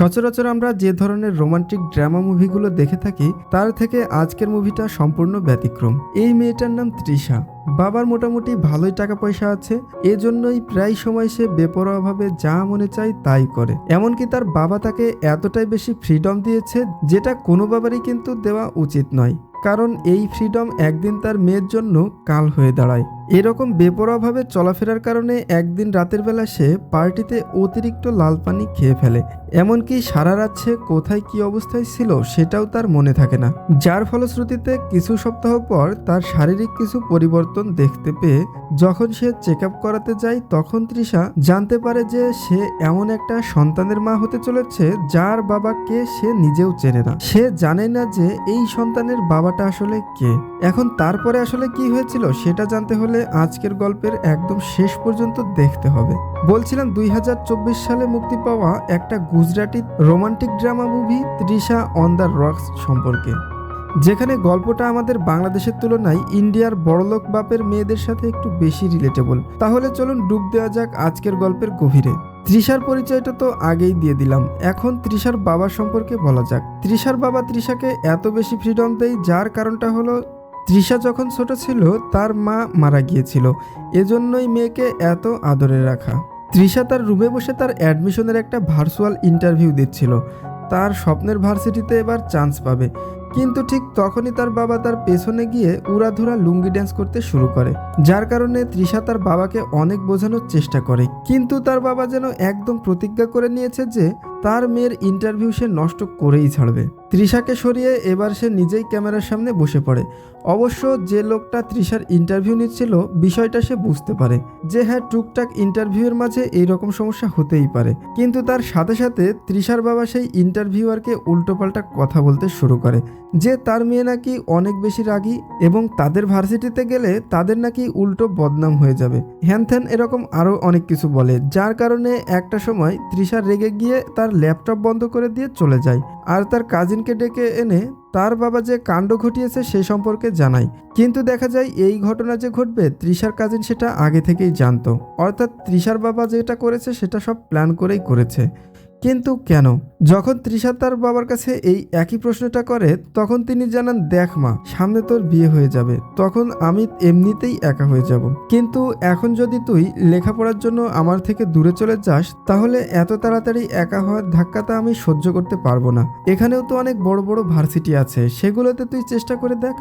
সচরাচর আমরা যে ধরনের রোমান্টিক ড্রামা মুভিগুলো দেখে থাকি, তার থেকে আজকের মুভিটা সম্পূর্ণ ব্যতিক্রম। এই মেয়েটার নাম তৃষা। বাবার মোটামুটি ভালোই টাকা পয়সা আছে, এজন্যই প্রায় সময় সে বেপরোয়াভাবে যা মনে চায় তাই করে। এমনকি তার বাবা তাকে এতটাই বেশি ফ্রিডম দিয়েছে, যেটা কোনো বাবারই কিন্তু দেওয়া উচিত নয়। কারণ এই ফ্রিডম একদিন তার মেয়ের জন্য কাল হয়ে দাঁড়ায়। এরকম বেপরোয়াভাবে চলাফেরার কারণে একদিন রাতের বেলা সে পার্টিতে অতিরিক্ত লাল পানি খেয়ে ফেলে। এমনকি সারা রাত সে কোথায় কি অবস্থায় ছিল সেটাও তার মনে থাকে না। যার ফলশ্রুতিতে কিছু সপ্তাহ পর তার শারীরিক কিছু পরিবর্তন দেখতে পেয়ে যখন সে চেক আপ করাতে যায়, তখন তৃষা জানতে পারে যে সে এমন একটা সন্তানের মা হতে চলেছে যার বাবাকে সে নিজেও চেনে না। সে জানে না যে এই সন্তানের বাবাটা আসলে কে? এখন তারপরে আসলে কি হয়েছিল সেটা জানতে হলে আজকের গল্পের একদম শেষ পর্যন্ত দেখতে হবে। বলছিলাম দুই হাজার চব্বিশ সালে মুক্তি পাওয়া একটা Gujarati romantic drama movie Trisha on the rocks সম্পর্কে। যেখানে গল্পটা আমাদের বাংলাদেশের তুলনায় ইন্ডিয়ার বড়লোক বাপের মেয়েদের সাথে একটু বেশি রিলেটেবল তাহলে চলুন ডুব দেওয়া যাক আজকের গল্পের গভীরে। তৃষার পরিচয়টা তো আগেই দিয়ে দিলাম। এখন তৃষার বাবা সম্পর্কে বলা যাক। তৃষার বাবা তৃষাকে এত বেশি ফ্রিডম দেয়, যার কারণটা হলো তৃষা যখন ছোট ছিল, তার মা মারা গিয়েছিল। এজন্যই মেয়েকে এত আদরে রাখা। তৃষা তার রুমে বসে তার অ্যাডমিশনের একটা ভার্চুয়াল ইন্টারভিউ দিচ্ছিল। তার স্বপ্নের ভার্সিটিতে এবার চান্স পাবে। কিন্তু ঠিক তখনই তার বাবা তার পেছনে গিয়ে উড়াধুরা লুঙ্গি ড্যান্স করতে শুরু করে, যার কারণে তৃষা তার বাবাকে অনেক বোঝানোর চেষ্টা করে। কিন্তু তার বাবা যেন একদম প্রতিজ্ঞা করে নিয়েছে যে তার মেয়ের ইন্টারভিউ সে নষ্ট করেই ছাড়বে। তৃষাকে সরিয়ে এবার সে নিজেই ক্যামেরার সামনে বসে পড়ে। অবশ্য যে লোকটা তৃষার ইন্টারভিউ নিচ্ছিল, বিষয়টা সে বুঝতে পারে যে হ্যাঁ টুকটাক ইন্টারভিউয়ের মাঝে এইরকম সমস্যা হতেই পারে। কিন্তু তার সাথে সাথে তৃষার বাবা সেই ইন্টারভিউয়ারকে উল্টোপাল্টা কথা বলতে শুরু করে। যে তার মেয়ে নাকি অনেক বেশি রাগী এবং তাদের ভার্সিটিতে গেলে তাদের নাকি উল্টো বদনাম হয়ে যাবে। হ্যানথ্যান এরকম আরও অনেক কিছু বলে, যার কারণে একটা সময় তৃষা রেগে গিয়ে তার ল্যাপটপ বন্ধ করে দিয়ে চলে যায় আর তার কাজিনকে ডেকে এনে তার বাবা যে কাণ্ড ঘটিয়েছে সে সম্পর্কে জানায়। কিন্তু দেখা যায় এই ঘটনা যে ঘটবে, তৃষার কাজিন সেটা আগে থেকেই জানতো। অর্থাৎ তৃষার বাবা যেটা করেছে সেটা সব প্ল্যান করেই করেছে। কিন্তু কেন? যখন তৃষা তার বাবার কাছে এই একই প্রশ্নটা করে, তখন তিনি জানান, দেখ মা, সামনে তোর বিয়ে হয়ে যাবে। তখন আমি এমনিতেই একা হয়ে যাব। কিন্তু এখন যদি তুই লেখাপড়ার জন্য আমার থেকে দূরে চলে যাস, তাহলে এত তাড়াতাড়ি একা হওয়ার ধাক্কাটা আমি সহ্য করতে পারব না। এখানেও তো অনেক বড় বড় ভার্সিটি আছে। সেগুলোতে তুই চেষ্টা করে দেখ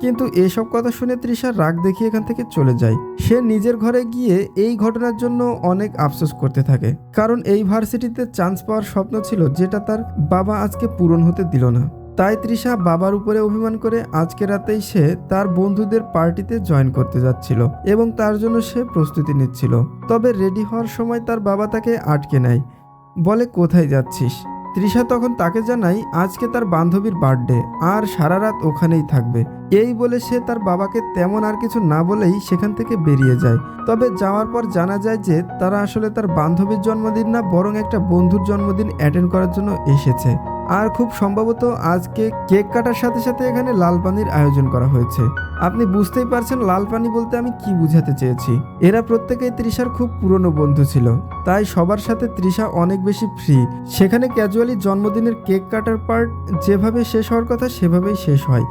কিন্তু এসব কথা শুনে তৃষা রাগ দেখিয়ে এখান থেকে চলে যায়। সে নিজের ঘরে গিয়ে এই ঘটনার জন্য অনেক আফসোস করতে থাকে। কারণ এই ভার্সিটিতে চান্স পাওয়ার স্বপ্ন ছিল যেটা তার বাবা আজকে পূরণ হতে দিল না। তাই তৃষা বাবার উপরে অভিমান করে আজকে রাতেই সে তার বন্ধুদের পার্টিতে জয়েন করতে যাচ্ছিল এবং তার জন্য সে প্রস্তুতি নিচ্ছিল। তবে রেডি হওয়ার সময় তার বাবা তাকে আটকে নেয়। বলে, কোথায় যাচ্ছিস? তৃষা তখন তাকে জানাই আজকে তার বান্ধবীর বার্থডে, আর সারা রাত ওখানেই থাকবে। এই বলে সে তার বাবাকে তেমন আর কিছু না বলেই সেখান থেকে বেরিয়ে যায়। তবে যাওয়ার পর জানা যায় যে, তারা আসলে তার বান্ধবীর জন্মদিন না, বরং একটা বন্ধুর জন্মদিন অ্যাটেন্ড করার জন্য এসেছে। আর খুব সম্ভবত আজকে কেক কাটার সাথে সাথে এখানে লাল পানির আয়োজন করা হয়েছে। আপনি বুঝতেই পারছেন লাল পানি বলতে আমি কি বুঝাতে চেয়েছি। এরা প্রত্যেকেই তৃষার খুব পুরনো বন্ধু ছিল। তাই সবার সাথে তৃষা অনেক বেশি ফ্রি সেখানে ক্যাজুয়ালি জন্মদিনের কেক কাটার পার্ট যেভাবে শেষ হওয়ার কথা সেভাবেই শেষ হয়।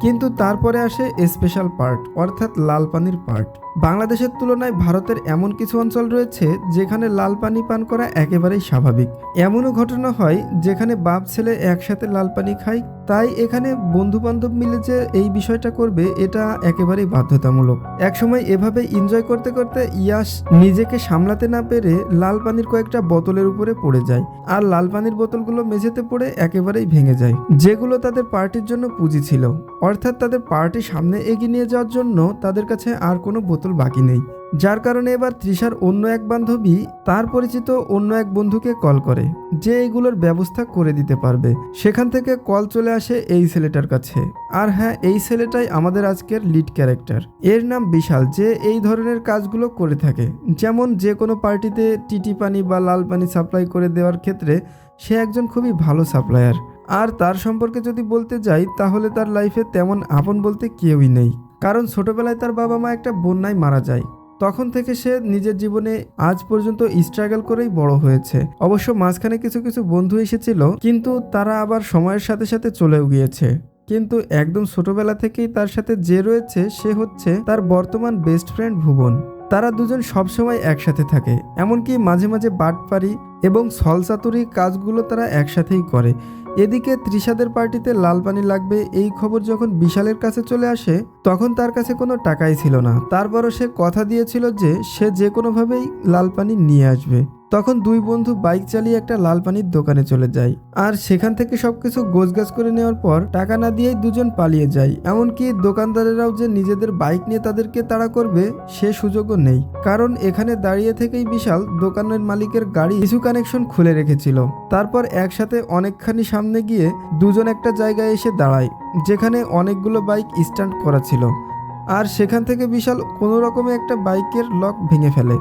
কিন্তু তারপরে আসে স্পেশাল পার্ট অর্থাৎ লাল পানির পার্ট বাংলাদেশের তুলনায় ভারতের এমন কিছু অঞ্চল রয়েছে যেখানে লাল পানি পান করা একেবারেই স্বাভাবিক। এমনও ঘটনা হয় যেখানে বাপ, ছেলে একসাথে লাল পানি খায়। তাই এখানে বন্ধু বান্ধব মিলে যে এই বিষয়টা করবে, এটা একেবারেই বাধ্যতামূলক। একসময় এভাবে এনজয় করতে করতে ইয়াস নিজেকে সামলাতে না পেরে লাল পানির কয়েকটা বোতলের উপরে পড়ে যায় আর লাল পানির বোতলগুলো মেঝেতে পড়ে একেবারেই ভেঙে যায়, যেগুলো তাদের পার্টির জন্য পুঁজি ছিল। অর্থাৎ তাদের পার্টি সামনে এগিয়ে নিয়ে যাওয়ার জন্য তাদের কাছে আর কোনো বোতল বাকি নেই। যার কারণে এবার তৃষার অন্য এক বান্ধবী তার পরিচিত অন্য এক বন্ধুকে কল করে, যে এইগুলোর ব্যবস্থা করে দিতে পারবে। সেখান থেকে কল চলে আসে এই ছেলেটার কাছে। আর হ্যাঁ এই ছেলেটাই আমাদের আজকের লিড ক্যারেক্টার এর নাম বিশাল, যে এই ধরনের কাজগুলো করে থাকে। যেমন যে কোনো পার্টিতে টিটি পানি বা লাল পানি সাপ্লাই করে দেওয়ার ক্ষেত্রে সে একজন খুবই ভালো সাপ্লায়ার আর তার সম্পর্কে যদি বলতে যাই, তাহলে তার লাইফে তেমন আপন বলতে কেউই নেই। কারণ ছোটবেলায় তার বাবা মা একটা বন্যায় মারা যায়। তখন থেকে সে নিজের জীবনে আজ পর্যন্ত স্ট্রাগল করেই বড় হয়েছে। অবশ্য মাঝখানে কিছু কিছু বন্ধু এসেছিল, কিন্তু তারা আবার সময়ের সাথে সাথে চলেও গিয়েছে। কিন্তু একদম ছোটবেলা থেকেই তার সাথে যে রয়েছে, সে হচ্ছে তার বর্তমান বেস্ট ফ্রেন্ড ভুবন। তারা দুজন সবসময় একসাথে থাকে, এমনকি মাঝে মাঝে বাটপারি এবং সলসাতুরি কাজগুলো তারা একসাথেই করে। এদিকে ত্রিশাদের পার্টিতে লাল পানি লাগবে এই খবর যখন বিশালের কাছে চলে আসে, তখন তার কাছে কোনো টাকাই ছিল না। তারপরও সে কথা দিয়েছিল যে সে যে কোনোভাবেই লাল পানি নিয়ে আসবে। তখন দুই বন্ধু বাইক চালিয়ে একটা লাল পানির দোকানে চলে যায়। আর সেখান থেকে সবকিছু গোছগাছ করে নেওয়ার পর টাকা না দিয়েই দুজন পালিয়ে যায়। এমনকি দোকানদারেরাও যে নিজেদের বাইক নিয়ে তাদেরকে তাড়া করবে, সে সুযোগও নেই। কারণ এখানে দাঁড়িয়ে থেকেই বিশাল দোকানের মালিকের গাড়ি কিছু কানেকশন খুলে রেখেছিল। তারপর একসাথে অনেকখানি সামনে গিয়ে দুজন একটা জায়গায় এসে দাঁড়ায়, যেখানে অনেকগুলো বাইক স্ট্যান্ড করা ছিল। আর সেখান থেকে বিশাল কোনো রকমে একটা বাইকের লক ভেঙে ফেলে।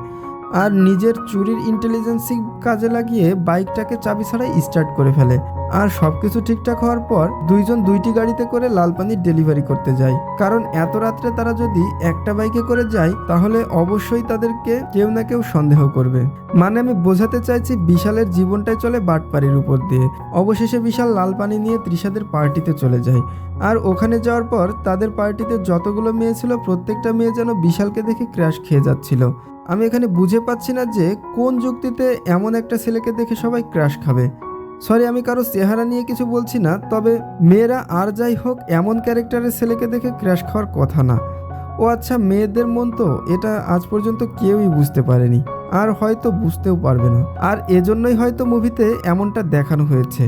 আর নিজের চুরির ইন্টেলিজেন্সি কাজে লাগিয়ে বাইকটাকে চাবি ছাড়াই স্টার্ট করে ফেলে। আর সবকিছু ঠিকঠাক হওয়ার পর দুইজন দুইটি গাড়িতে করে লাল পানির ডেলিভারি করতে যায়। কারণ এত রাত্রে তারা যদি একটা বাইকে করে যায়, তাহলে অবশ্যই তাদেরকে কেউ না কেউ সন্দেহ করবে। মানে আমি বোঝাতে চাইছি বিশালের জীবনটাই চলে বাটপাড়ির উপর দিয়ে। অবশেষে বিশাল লাল পানি নিয়ে ত্রিশাদের পার্টিতে চলে যায়। আর ওখানে যাওয়ার পর তাদের পার্টিতে যতগুলো মেয়ে ছিল, প্রত্যেকটা মেয়ে যেন বিশালকে দেখে ক্র্যাশ খেয়ে যাচ্ছিল। আমি এখানে বুঝে পাচ্ছি না যে কোন যুক্তিতে এমন একটা ছেলেকে দেখে সবাই ক্র্যাশ খাবে। সরি আমি কারও চেহারা নিয়ে কিছু বলছি না, তবে মেয়েরা আর যাই হোক, এমন ক্যারেক্টারের ছেলেকে দেখে ক্র্যাশ খাওয়ার কথা না। ও আচ্ছা মেয়েদের মন তো এটা আজ পর্যন্ত কেউই বুঝতে পারেনি, আর হয়তো বুঝতেও পারবে না। আর এজন্যই হয়তো মুভিতে এমনটা দেখানো হয়েছে।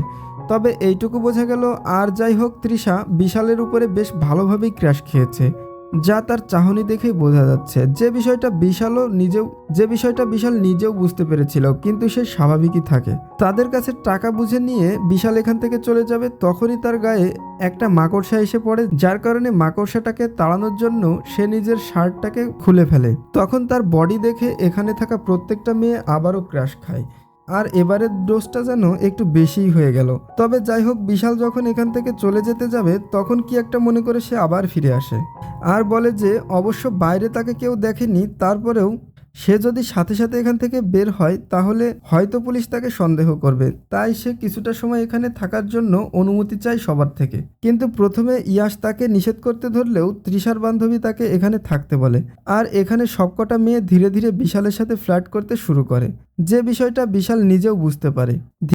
তবে এইটুকু বোঝা গেল, আর যাই হোক, তৃষা বিশালের উপরে বেশ ভালোভাবেই ক্র্যাশ খেয়েছে। যা তার চাহনি দেখেই বোঝা যাচ্ছে। যে বিষয়টা বিশালও নিজেও যে বিষয়টা বিশাল নিজেও বুঝতে পেরেছিল, কিন্তু সে স্বাভাবিকই থাকে। তাদের কাছে টাকা বুঝে নিয়ে বিশাল এখান থেকে চলে যাবে, তখনই তার গায়ে একটা মাকড়সা এসে পড়ে, যার কারণে মাকড়সাটাকে তাড়ানোর জন্য সে নিজের শার্টটাকে খুলে ফেলে। তখন তার বডি দেখে এখানে থাকা প্রত্যেকটা মেয়ে আবারও ক্র্যাশ খায়। আর এবারের ডোজটা যেন একটু বেশিই হয়ে গেল। তবে যাই হোক, বিশাল যখন এখান থেকে চলে যেতে যাবে, তখন কি একটা মনে করে সে আবার ফিরে আসে। আর বলে যে, অবশ্য বাইরে তাকে কেউ দেখেনি, তারপরেও সে যদি সাথে সাথে এখান থেকে বের হয়, তাহলে হয়তো পুলিশ তাকে সন্দেহ করবে। তাই সে কিছুটা সময় এখানে থাকার জন্য অনুমতি চায় সবার থেকে। কিন্তু প্রথমে ইয়াস তাকে নিষেধ করতে ধরলেও তৃষার বান্ধবী তাকে এখানে থাকতে বলে। আর এখানে সবকটা মেয়ে ধীরে ধীরে বিশালের সাথে ফ্ল্যাট করতে শুরু করে। যে বিষয়টা বিশাল নিজেও বুঝতে পারে।